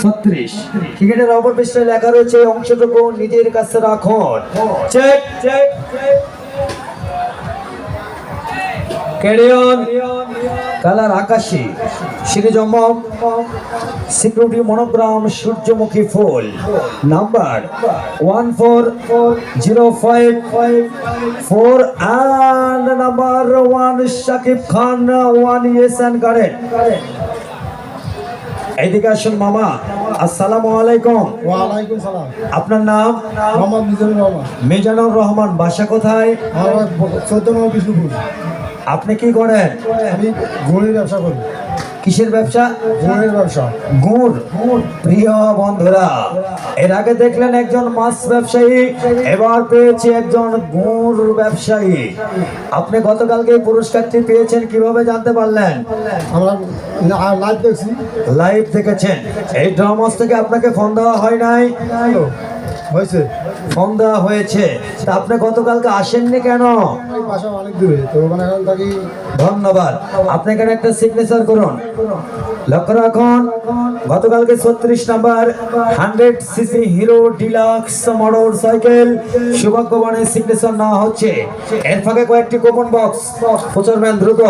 ছত্রিশ। ক্রিকেটের অপর পৃষ্ঠে লেখা রয়েছে অংশটুকু নিজের কাছে রাখুন। Check check carry-on. কালার আকাশী শ্রীজম্মম সিকিউরিটি মনোগ্রাম সূর্যমুখী ফুল। Number one four zero five four and number one Shakib Khan one yes and garden আসুন মামা। আসসালামু আলাইকুম। ওয়ালাইকুম সালাম। আপনার নাম? মোহাম্মদ মিজানুর রহমান। মিজানুর রহমান বাসা কোথায়? চোদ্দ নম্বর বিষ্ণুপুর। আপনি কি করেন? আমি ঘুড়ির ব্যবসা করি। কিসের ব্যবসা? ঘুড়ির ব্যবসা। গুড়। প্রিয় বন্ধুরা এর আগে দেখলেন একজন মাছ ব্যবসায়ী এবার পেয়েছে একজন গুড় ব্যবসায়ী। আপনি গতকালকে এই পুরস্কারটি পেয়েছেন কীভাবে জানতে পারলেন? আমরা লাইভ দেখছি। লাইভ দেখেছেন। এই ড্রামাস থেকে আপনাকে ফোন দেওয়া হয় নাই। হয়েছে। ফোন দেওয়া হয়েছে। তা আপনি গতকালকে আসেননি কেন? ধন্যবাদ। আপনি এখানে একটা সিগনেচার করুন। লক্ষ্য রাখুন গতকালকে ছত্রিশ number hundred CC Hero Deluxe motorcycle সৌভাগ্যবানের signature নেওয়া হচ্ছে। এর ফাঁকে কয়েকটি কোপন বক্স প্রচারবেন দ্রুত।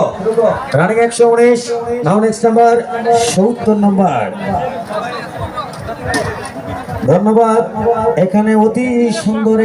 রানিং একশো উনিশ। নাও নেক্সট নাম্বার সত্তর নাম্বার। ধন্যবাদ। এখানে অতি সুন্দর